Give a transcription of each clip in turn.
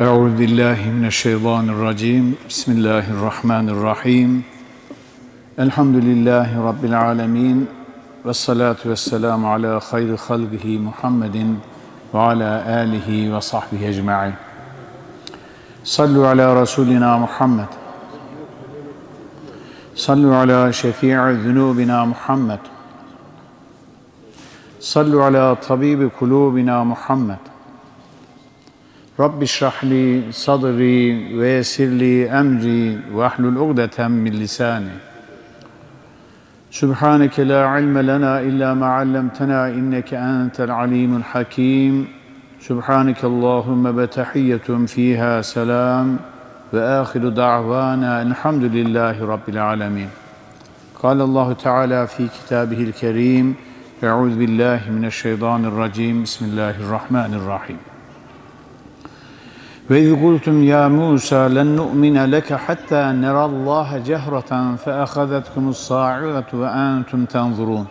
Euzu billahi mineşşeytanirracim. Bismillahirrahmanirrahim. Elhamdülillahi rabbil alamin. Ves salatu vesselamu ala hayri halqihi Muhammedin ve ala alihi ve sahbihi ecmaîn. Sallu ala rasulina Muhammed. Sallu ala şefi'i zunubina Muhammed. Sallu ala tabibi kulubina Muhammed. طبيب قلوبنا محمد رب اشرح لي صدري ويسر لي أمري واحلل عقدة من لساني سبحانك لا علم لنا إلا ما علمتنا إنك أنت العليم الحكيم سبحانك اللهم بتحية فيها سلام وآخر دعوانا الحمد لله رب العالمين قال الله تعالى في كتابه الكريم أعوذ بالله من الشيطان الرجيم بسم الله الرحمن الرحيم وإذ قلتم يا موسى لن نؤمن لك حتى نرى الله جهرة فأخذتكم الصاعقة وأنتم تنظرون.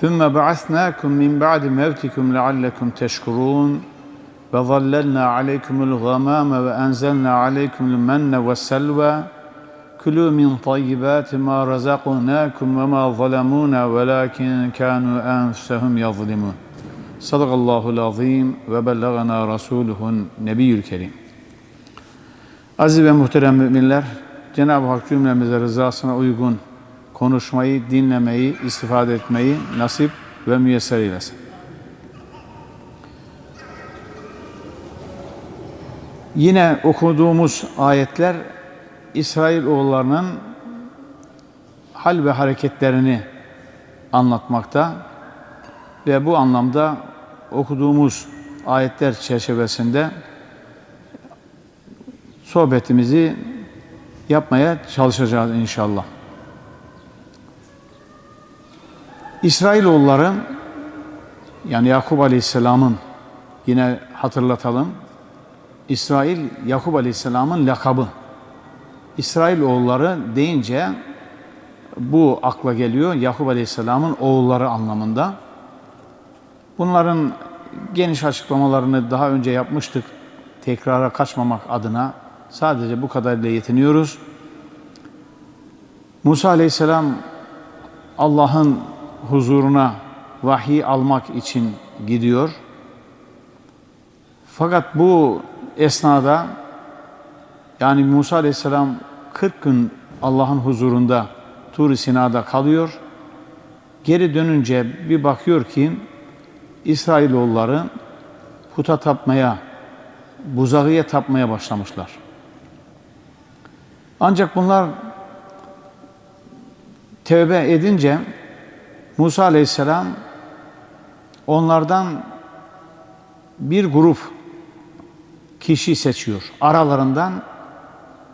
ثم بعثناكم من بعد موتكم لعلكم تشكرون. وظللنا عليكم الغمام وأنزلنا عليكم المن والسلوى. كلوا من طيبات ما رزقناكم وما ظلمونا ولكن كانوا أنفسهم يظلمون. Sadakallahul azim ve bellagana rasuluhun nebiyyül kerim. Aziz ve muhterem müminler, Cenab-ı Hak cümlemize rızasına uygun konuşmayı, dinlemeyi, istifade etmeyi nasip ve müyesser eylesin. Yine okuduğumuz ayetler İsrail oğullarının hal ve hareketlerini anlatmakta ve bu anlamda okuduğumuz ayetler çerçevesinde sohbetimizi yapmaya çalışacağız inşallah. İsrailoğulları yani Yakup Aleyhisselam'ın yine hatırlatalım. İsrail Yakup Aleyhisselam'ın lakabı. İsrailoğulları deyince bu akla geliyor Yakup Aleyhisselam'ın oğulları anlamında. Bunların geniş açıklamalarını daha önce yapmıştık. Tekrara kaçmamak adına sadece bu kadarıyla yetiniyoruz. Musa Aleyhisselam Allah'ın huzuruna vahiy almak için gidiyor. Fakat bu esnada yani Musa Aleyhisselam 40 gün Allah'ın huzurunda Tur-i Sina'da kalıyor. Geri dönünce bir bakıyor ki İsrailoğulları puta tapmaya, buzağıya tapmaya başlamışlar. Ancak bunlar tövbe edince Musa Aleyhisselam onlardan bir grup kişi seçiyor. Aralarından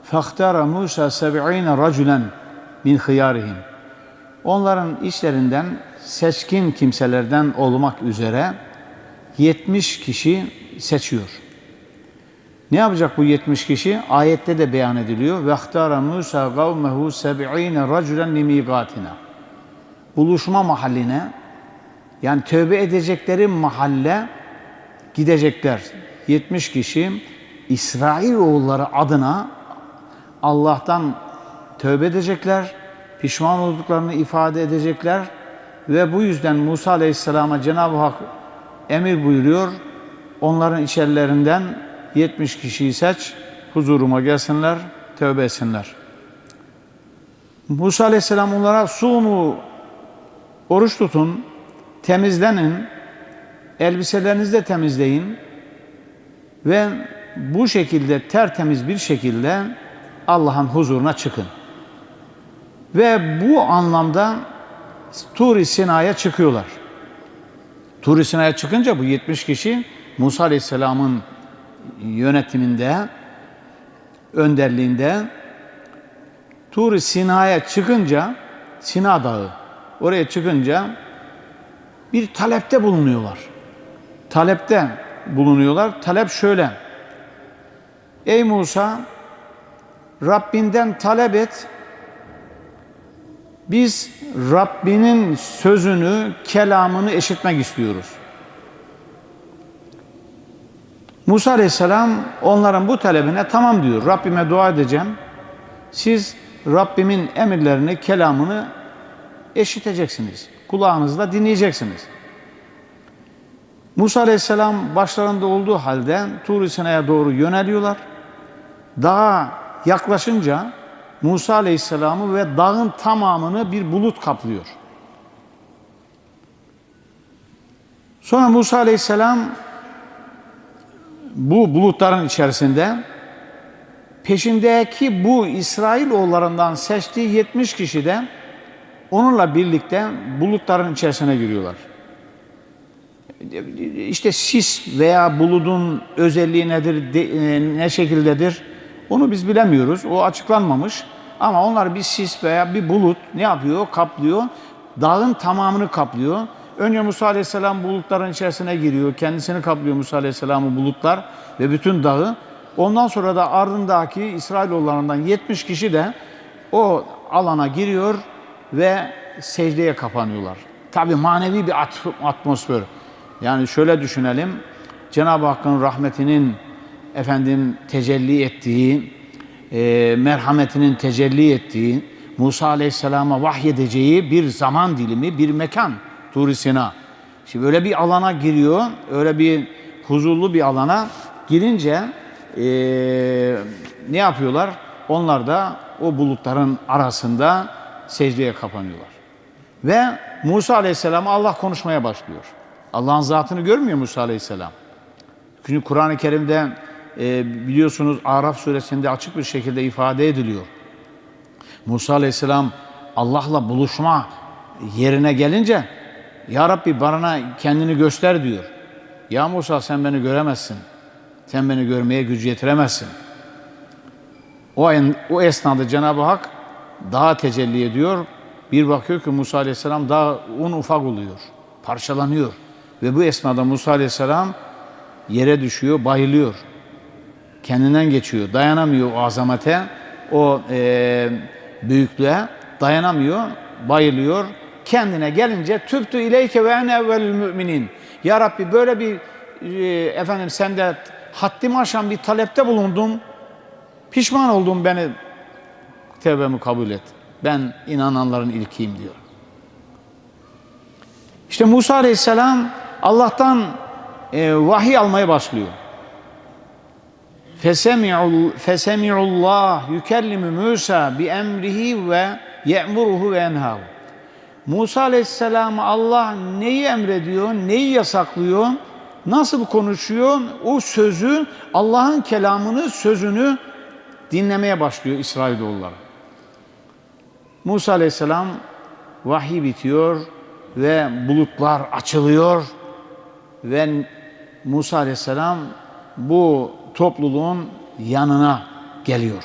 fahtara Musa seb'ine raculen min hıyarihim. Onların işlerinden seçkin kimselerden olmak üzere 70 kişi seçiyor. Ne yapacak bu 70 kişi? Ayette de beyan ediliyor. Vehtara Musa kavmehu seb'ine raculen limigatina. Buluşma mahalline yani tövbe edecekleri mahalle gidecekler. 70 kişi İsrail oğulları adına Allah'tan tövbe edecekler, pişman olduklarını ifade edecekler ve bu yüzden Musa Aleyhisselam'a Cenab-ı Hak emir buyuruyor. Onların içerilerinden 70 kişiyi seç, huzuruma gelsinler, tövbe etsinler. Musa Aleyhisselam onlara sumu, oruç tutun, temizlenin, elbiselerinizi de temizleyin ve bu şekilde tertemiz bir şekilde Allah'ın huzuruna çıkın. Ve bu anlamda Tur-i Sina'ya çıkıyorlar. Tur-i Sina'ya çıkınca bu 70 kişi Musa Aleyhisselam'ın yönetiminde, önderliğinde Tur-i Sina'ya çıkınca Sina Dağı oraya çıkınca bir talepte bulunuyorlar. Talepte bulunuyorlar. Talep şöyle. Ey Musa Rabbinden talep et. Biz Rabbinin sözünü, kelamını eşitmek istiyoruz. Musa Aleyhisselam onların bu talebine tamam diyor. Rabbime dua edeceğim. Siz Rabbimin emirlerini, kelamını eşiteceksiniz. Kulağınızla dinleyeceksiniz. Musa Aleyhisselam başlarında olduğu halde Tur-i Sina'ya doğru yöneliyorlar. Dağa yaklaşınca Musa Aleyhisselam'ı ve dağın tamamını bir bulut kaplıyor. Sonra Musa Aleyhisselam bu bulutların içerisinde peşindeki bu İsrailoğullarından seçtiği 70 kişi de onunla birlikte bulutların içerisine giriyorlar. İşte sis veya buludun özelliği nedir, e, ne şekildedir onu biz bilemiyoruz. O açıklanmamış. Ama onlar bir sis veya bir bulut ne yapıyor? Kaplıyor. Dağın tamamını kaplıyor. Önce Musa Aleyhisselam bulutların içerisine giriyor. Kendisini kaplıyor Musa Aleyhisselam'ı bulutlar ve bütün dağı. Ondan sonra da ardındaki İsrailoğullarından 70 kişi de o alana giriyor ve secdeye kapanıyorlar. Tabi manevi bir at- atmosfer. Yani şöyle düşünelim. Cenab-ı Hakk'ın rahmetinin efendim tecelli ettiği, e, merhametinin tecelli ettiği, Musa Aleyhisselam'a vahyedeceği bir zaman dilimi, bir mekan Tur-i. Şimdi öyle bir alana giriyor, öyle bir huzurlu bir alana girince e, ne yapıyorlar? Onlar da o bulutların arasında secdeye kapanıyorlar. Ve Musa Aleyhisselam Allah konuşmaya başlıyor. Allah'ın zatını görmüyor Musa Aleyhisselam. Çünkü Kur'an-ı Kerim'de e, biliyorsunuz Araf suresinde açık bir şekilde ifade ediliyor. Musa Aleyhisselam Allah'la buluşma yerine gelince Ya Rabbi bana kendini göster diyor. Ya Musa sen beni göremezsin. Sen beni görmeye gücü yetiremezsin. O, en, o esnada Cenab-ı Hak dağa tecelli ediyor. Bir bakıyor ki Musa Aleyhisselam daha un ufak oluyor. Parçalanıyor. Ve bu esnada Musa Aleyhisselam yere düşüyor, bayılıyor. Kendinden geçiyor. Dayanamıyor o azamete, o e, büyüklüğe. Dayanamıyor, bayılıyor. Kendine gelince tüptü ileyke ve ene evvelül müminin. Ya Rabbi böyle bir e, efendim sende haddimi aşan bir talepte bulundum. Pişman oldum beni tevbemi kabul et. Ben inananların ilkiyim diyor. İşte Musa Aleyhisselam Allah'tan e, vahiy almaya başlıyor. Fesemi'ul fesemi'ullah yukellimu Musa bi emrihi ve ye'muruhu ve enhahu. Musa Aleyhisselam'a Allah neyi emrediyor, neyi yasaklıyor, nasıl konuşuyor? O sözü, Allah'ın kelamını, sözünü dinlemeye başlıyor İsrailoğulları. Musa Aleyhisselam vahiy bitiyor ve bulutlar açılıyor ve Musa Aleyhisselam bu topluluğun yanına geliyor.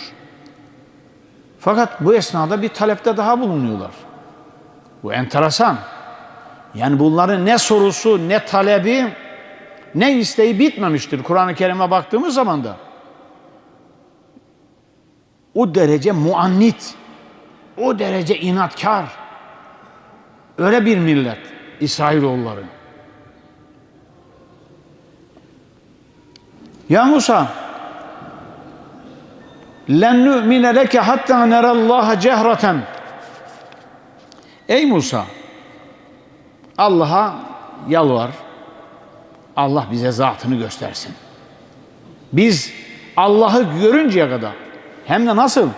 Fakat bu esnada bir talepte daha bulunuyorlar. Bu enteresan. Yani bunların ne sorusu, ne talebi, ne isteği bitmemiştir Kur'an-ı Kerim'e baktığımız zaman da. O derece muannit, o derece inatkar. Öyle bir millet İsrailoğulları. Ya Musa len nu'mine leke hatta nerallaha cehreten Ey Musa Allah'a yalvar Allah bize zatını göstersin. Biz Allah'ı görünceye kadar hem de nasıl?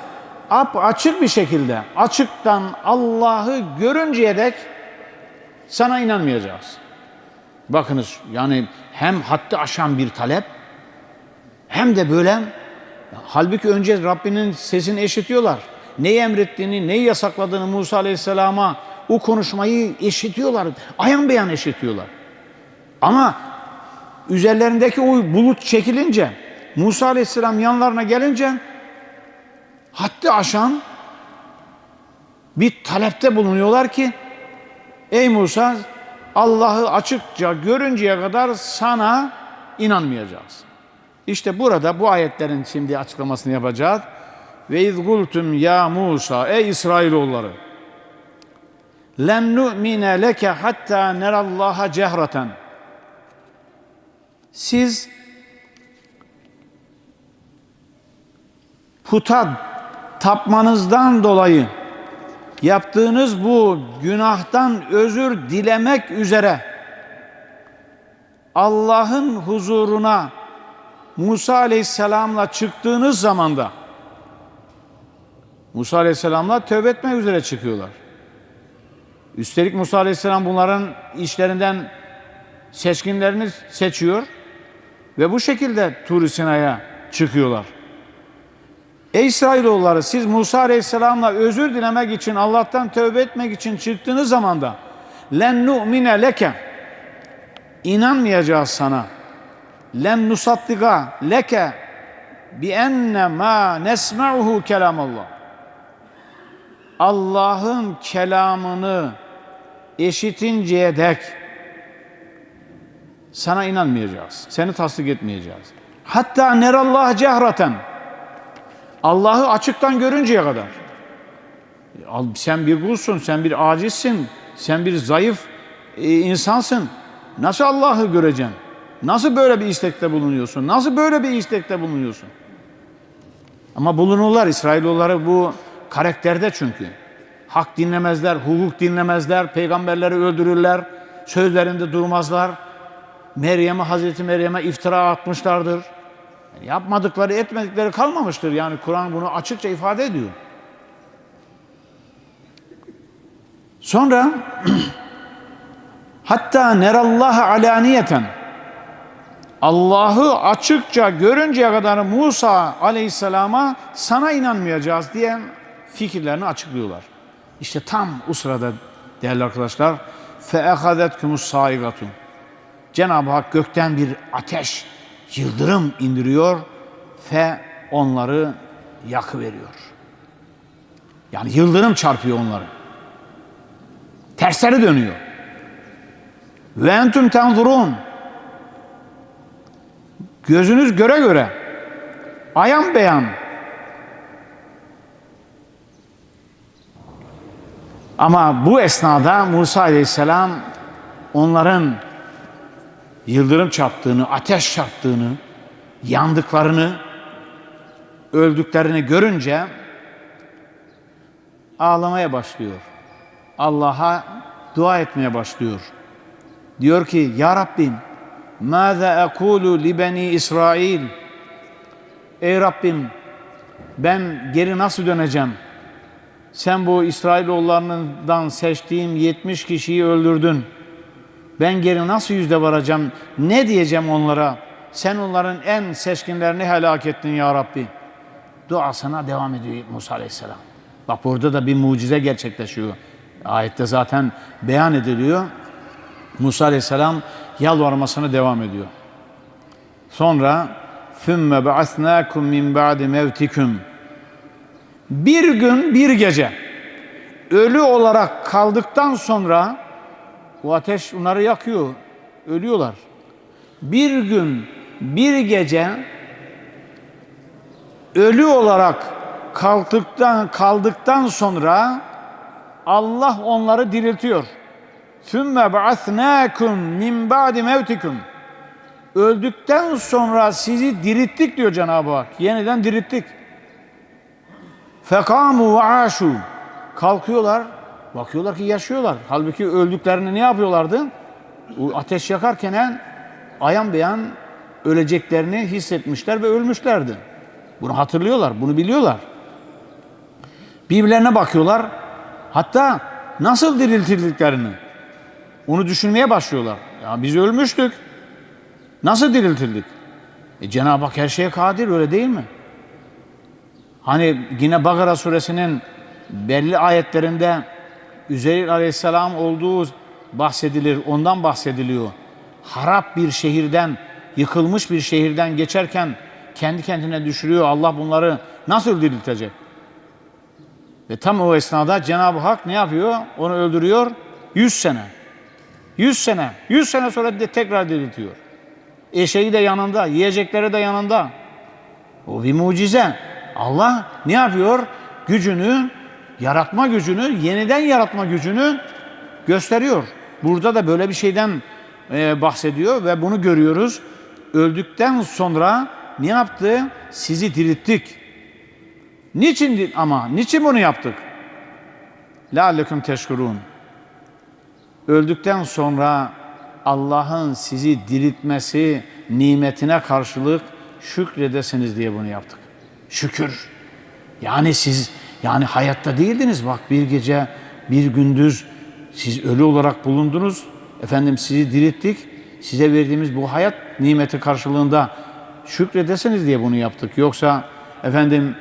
Ap açık bir şekilde açıktan Allah'ı görünceye dek sana inanmayacağız. Bakınız yani hem haddi aşan bir talep hem de böyle halbuki önce Rabbinin sesini eşitiyorlar. Neyi emrettiğini, neyi yasakladığını Musa Aleyhisselam'a o konuşmayı eşitiyorlar. Ayan beyan eşitiyorlar. Ama üzerlerindeki o bulut çekilince Musa Aleyhisselam yanlarına gelince haddi aşan bir talepte bulunuyorlar ki ey Musa Allah'ı açıkça görünceye kadar sana inanmayacağız. İşte burada bu ayetlerin şimdi açıklamasını yapacağız. Ve izgultum ya Musa ey İsrailoğulları lem nu'mine leke hatta nerallaha cehraten siz puta tapmanızdan dolayı yaptığınız bu günahtan özür dilemek üzere Allah'ın huzuruna Musa Aleyhisselam'la çıktığınız zamanda Musa Aleyhisselam'la tövbe etmek üzere çıkıyorlar. Üstelik Musa Aleyhisselam bunların işlerinden seçkinlerini seçiyor ve bu şekilde Tur Sina'ya çıkıyorlar. Ey İsrailoğulları siz Musa Aleyhisselam'la özür dilemek için Allah'tan tövbe etmek için çıktığınız zamanda len nu'mine leke inanmayacağız sana. Len nusattiga leke bi enne ma nesma'uhu kelamallah. Allah'ın kelamını eşitinceye dek sana inanmayacağız. Seni tasdik etmeyeceğiz. Hatta nerallah cehraten. Allah'ı açıktan görünceye kadar. Al, Sen bir kulsun, sen bir acizsin, sen bir zayıf e, insansın. Nasıl Allah'ı göreceksin? Nasıl böyle bir istekte bulunuyorsun? Nasıl böyle bir istekte bulunuyorsun? Ama bulunurlar İsrailoğulları bu karakterde çünkü. Hak dinlemezler, hukuk dinlemezler, peygamberleri öldürürler, sözlerinde durmazlar. Meryem'e, Hazreti Meryem'e iftira atmışlardır. Yani yapmadıkları, etmedikleri kalmamıştır. Yani Kur'an bunu açıkça ifade ediyor. Sonra hatta nerallaha alaniyeten Allah'ı açıkça görünceye kadar Musa aleyhisselama sana inanmayacağız diye fikirlerini açıklıyorlar. İşte tam o sırada değerli arkadaşlar فَاَخَذَتْكُمُ السَّائِغَةُ Cenab-ı Hak gökten bir ateş, yıldırım indiriyor ve onları yakıveriyor. Yani yıldırım çarpıyor onları. Tersleri dönüyor. Ve entüm tenzurun. Gözünüz göre göre ayan beyan Ama bu esnada Musa Aleyhisselam onların yıldırım çarptığını, ateş çarptığını, yandıklarını, öldüklerini görünce ağlamaya başlıyor. Allah'a dua etmeye başlıyor. Diyor ki ya Rabbim ماذا ekulu li beni İsrail Ey Rabbim ben geri nasıl döneceğim? Sen bu İsrailoğullarından seçtiğim 70 kişiyi öldürdün. Ben geri nasıl yüzde varacağım? Ne diyeceğim onlara? Sen onların en seçkinlerini helak ettin ya Rabbi. Duasına devam ediyor Musa Aleyhisselam. Bak burada da bir mucize gerçekleşiyor. Ayette zaten beyan ediliyor. Musa Aleyhisselam yalvarmasına devam ediyor. Sonra ثُمَّ بَعَثْنَاكُمْ مِنْ بَعْدِ مَوْتِكُمْ Bir gün bir gece ölü olarak kaldıktan sonra o ateş onları yakıyor. Ölüyorlar. Bir gün bir gece ölü olarak kalktıktan kaldıktan sonra Allah onları diriltiyor. Sümme ba'athnakum min ba'di mevtikum. Öldükten sonra sizi dirittik diyor Cenab-ı Hak. Yeniden dirittik. Fekamu ve. Kalkıyorlar. Bakıyorlar ki yaşıyorlar. Halbuki öldüklerini ne yapıyorlardı? O ateş yakarken ayan beyan öleceklerini hissetmişler ve ölmüşlerdi. Bunu hatırlıyorlar, bunu biliyorlar. Birbirlerine bakıyorlar. Hatta nasıl diriltildiklerini onu düşünmeye başlıyorlar. Ya biz ölmüştük. Nasıl diriltildik? E Cenab-ı Hak her şeye kadir öyle değil mi? Hani yine Bakara suresinin belli ayetlerinde Üzeyir aleyhisselam olduğu bahsedilir, ondan bahsediliyor. Harap bir şehirden, yıkılmış bir şehirden geçerken kendi kendine düşürüyor. Allah bunları nasıl diriltecek? Ve tam o esnada Cenab-ı Hak ne yapıyor? Onu öldürüyor. Yüz sene. 100 sene, 100 sene sonra de tekrar diriltiyor. Eşeği de yanında, yiyecekleri de yanında. O bir mucize. Allah ne yapıyor? Gücünü, yaratma gücünü, yeniden yaratma gücünü gösteriyor. Burada da böyle bir şeyden e, bahsediyor ve bunu görüyoruz. Öldükten sonra ne yaptı? Sizi dirilttik. Niçin ama? Niçin bunu yaptık? La aleyküm teşkurun. Öldükten sonra Allah'ın sizi diriltmesi nimetine karşılık şükredesiniz diye bunu yaptık. Şükür. Yani siz yani hayatta değildiniz bak bir gece bir gündüz siz ölü olarak bulundunuz. Efendim sizi dirilttik. Size verdiğimiz bu hayat nimeti karşılığında şükredesiniz diye bunu yaptık. Yoksa efendim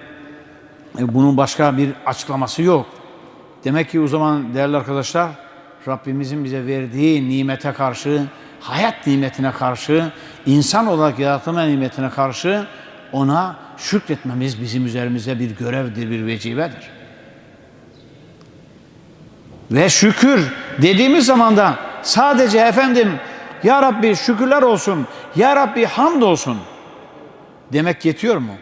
e, bunun başka bir açıklaması yok. Demek ki o zaman değerli arkadaşlar Rabbimizin bize verdiği nimete karşı, hayat nimetine karşı, insan olarak yaratılma nimetine karşı ona şükretmemiz bizim üzerimize bir görevdir, bir vecibedir. Ve şükür dediğimiz zaman da sadece efendim Ya Rabbi şükürler olsun, Ya Rabbi hamd olsun demek yetiyor mu?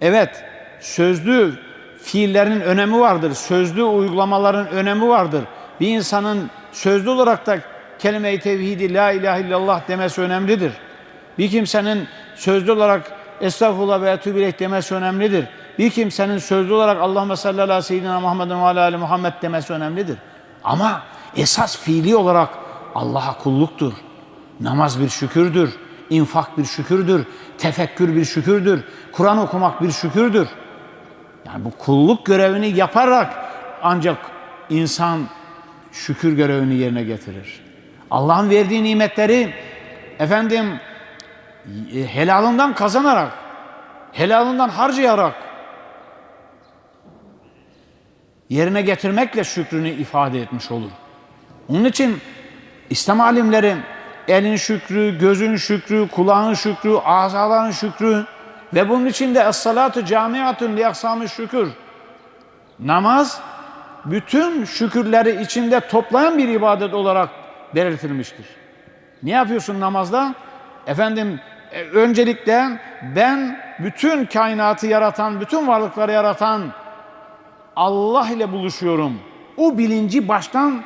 Evet, sözlü fiillerin önemi vardır. Sözlü uygulamaların önemi vardır. Bir insanın sözlü olarak da kelime-i tevhidi la ilahe illallah demesi önemlidir. Bir kimsenin sözlü olarak estağfurullah ve etûbü ileyh demesi önemlidir. Bir kimsenin sözlü olarak Allahümme salli ala seyyidina Muhammedin ve ala Muhammed demesi önemlidir. Ama esas fiili olarak Allah'a kulluktur. Namaz bir şükürdür. infak bir şükürdür. Tefekkür bir şükürdür. Kur'an okumak bir şükürdür. Yani bu kulluk görevini yaparak ancak insan şükür görevini yerine getirir. Allah'ın verdiği nimetleri efendim e, helalından kazanarak, helalından harcayarak yerine getirmekle şükrünü ifade etmiş olur. Onun için İslam alimleri elin şükrü, gözün şükrü, kulağın şükrü, azaların şükrü ve bunun için de es-salatu camiatun li şükür. Namaz bütün şükürleri içinde toplayan bir ibadet olarak belirtilmiştir. Ne yapıyorsun namazda? Efendim e, öncelikle ben bütün kainatı yaratan, bütün varlıkları yaratan Allah ile buluşuyorum. O bilinci baştan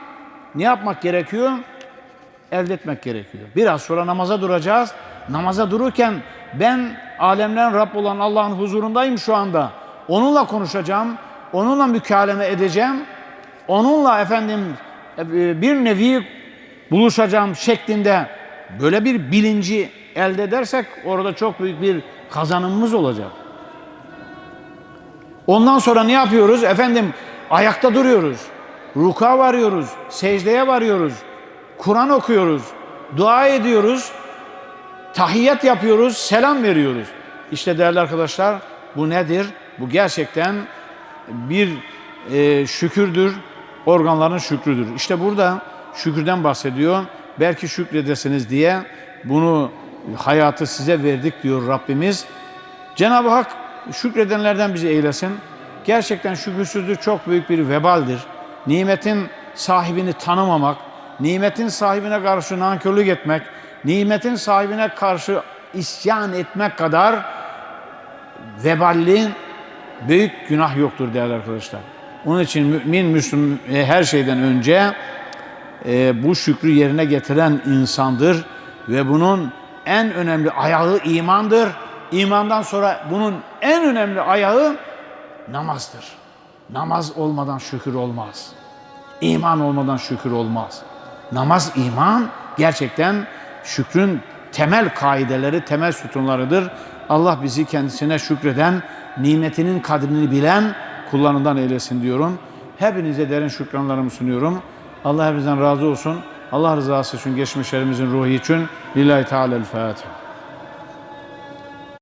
ne yapmak gerekiyor? Elde etmek gerekiyor. Biraz sonra namaza duracağız. Namaza dururken ben alemlerin Rab olan Allah'ın huzurundayım şu anda. Onunla konuşacağım. Onunla mükaleme edeceğim. Onunla efendim e, bir nevi buluşacağım şeklinde böyle bir bilinci elde edersek orada çok büyük bir kazanımımız olacak. Ondan sonra ne yapıyoruz? Efendim ayakta duruyoruz. Ruka varıyoruz. Secdeye varıyoruz. Kur'an okuyoruz. Dua ediyoruz. Tahiyyat yapıyoruz. Selam veriyoruz. İşte değerli arkadaşlar bu nedir? Bu gerçekten bir e, şükürdür. Organların şükrüdür. İşte burada şükürden bahsediyor. Belki şükredesiniz diye bunu hayatı size verdik diyor Rabbimiz. Cenab-ı Hak şükredenlerden bizi eylesin. Gerçekten şükürsüzlük çok büyük bir vebaldir. Nimetin sahibini tanımamak, nimetin sahibine karşı nankörlük etmek, nimetin sahibine karşı isyan etmek kadar veballi büyük günah yoktur değerli arkadaşlar. Onun için mümin, Müslüm e, her şeyden önce e, bu şükrü yerine getiren insandır ve bunun en önemli ayağı imandır. İmandan sonra bunun en önemli ayağı namazdır. Namaz olmadan şükür olmaz. İman olmadan şükür olmaz. Namaz iman gerçekten şükrün temel kaideleri, temel sütunlarıdır. Allah bizi kendisine şükreden, nimetinin kadrini bilen kullarından eylesin diyorum. Hepinize derin şükranlarımı sunuyorum. Allah hepinizden razı olsun. Allah rızası için, geçmişlerimizin ruhu için. Lillahi Teala'l-Fatiha.